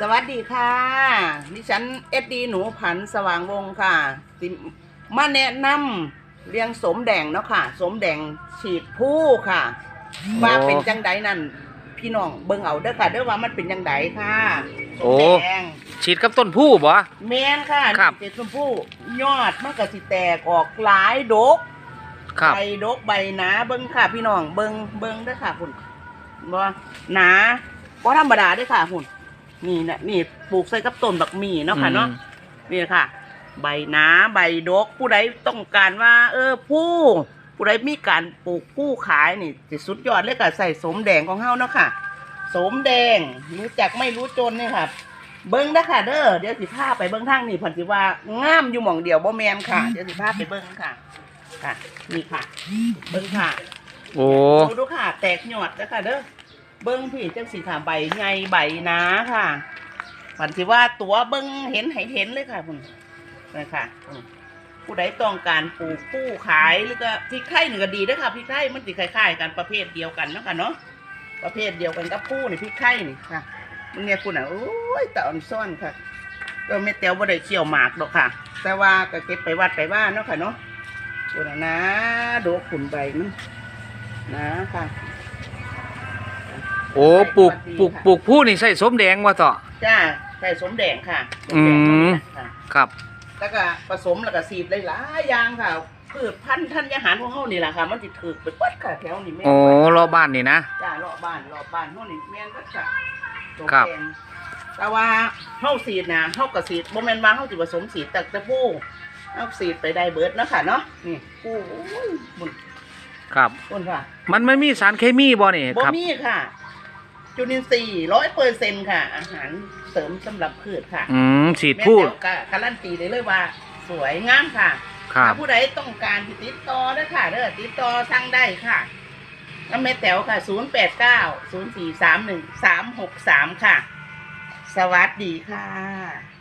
สวัสดีค่ะ ดิฉันเอ็ดดีหนูผันสว่างวงศ์ค่ะสิมาแนะนำเรียงสมแดงเนาะค่ะ สมแดงฉีดผู้ค่ะ ว่าเป็นจังไดนั่นพี่น้องเบิ่งเอาเด้อค่ะเด้อว่ามันเป็นจังไดค่ะสมแดงฉีดกับต้นผู้บ่ แมนค่ะครับ นี่เป็นชมพู่ยอดมันก็สิแตกออกหลายดก ครับ ใบดกใบหนาเบิ้งค่ะ พี่น้องเบิ้งเบิ้งเด้อค่ะคุณว่าหนาก็ธรรมดาเด้อค่ะคุณ นี่นะนี่ปลูกใส่กับต้นบักหมี่เนาะค่ะเนาะอืมนี่ค่ะ ใบหนาใบดก ผู้ใดต้องการว่า เออผู้ผู้ใดมีการปลูกผู้ขายนี่สิสุดยอดเลยค่ะใส่สมแดงของเฮาเนาะค่ะสมแดงรู้จักไม่รู้จนเนี่ยค่ะ เบิ้งนะค่ะเด้อเดี๋ยวสิพาไปเบิ้งทางนี่เพันสิว่างามอยู่หม่องเดียวบ่แมนค่ะเดี๋ยวสิพาไปเบิ้งค่ะ ค่ะนี่ค่ะ เบิ้งค่ะ โอ้ดูดูค่ะ แตกหยอดนะค่ะเด้อ เบิ้งพี่จังสีค่ะใบใหญ่ใบหนาค่ะผันสิว่าตัวเบิ้งเห็นให้เห็นเลยค่ะคุณนี่ค่ะผู้ใดต้องการปลูกผู้ขายหรือก็พริกไข่หนึ่งก็ดีเด้วยค่ะพริกไข่มันสิคล้ายๆกันประเภทเดียวกันเนาะค่ะเนาะประเภทเดียวกันกับผู้นี่พริกไข่นี่ค่ะมันเนี่ยคุณอะโอ้ยตาอ่อนซ่อนค่ะก็ไม่เตียวบ่ได้เคี่ยวหมากดอกค่ะ แต่ว่าก็เก็บไปวัดไปบ้านเนาะค่ะเนาะคุณน่ะนะดูขุนใบมันนะค่ะ โอ้ปลูกปลูกปลูกผู้นี่ใส่สมแดงว่าต่อ จ้าใส่สมแดงค่ะสอืแดงมค่ะ ครับ แล้วก็ผสมแล้วก็สีดหลายๆอย่างค่ะพืชพันธุ์ธัญญาหารของเฮานี่แหละค่ะ มันสิถูกไปปัดค่ะแถวนี้แม่นโอ้ไว้รอบบ้านนี่นะ จ้ารอบบ้านรอบบ้านเฮานี่แม่นเบิดค่ะสมครับ แดงแต่ว่าเฮาสีดนะเฮาก็สีดบ่แม่นว่าเฮาสิผสมสีดแต่แต่ผู้เฮาสีดไปได้เบิดเนาะค่ะเนาะนี่ผู้โอ้ยบุญครับ บุญค่ะมันไม่มีสารเคมีบ่นี่บ่ครับ มีค่ะ จุลินทรีย์ร้อยเปอร์เซ็นค่ะ อาหารเสริมสำหรับพืชค่ะอืมฉีดแม่ผู้แต๋วก็การันตีได้เลยว่า สวยงามค่ะครับ ถ้าผู้ใดต้องการที่ติดต่อเด้อค่ะเด้อติดต่อสั่งได้ค่ะน้ำแม่แต๋วค่ะ 0 8 9 0 4 3 1 3 6 3 ค่ะ สวัสดีค่ะ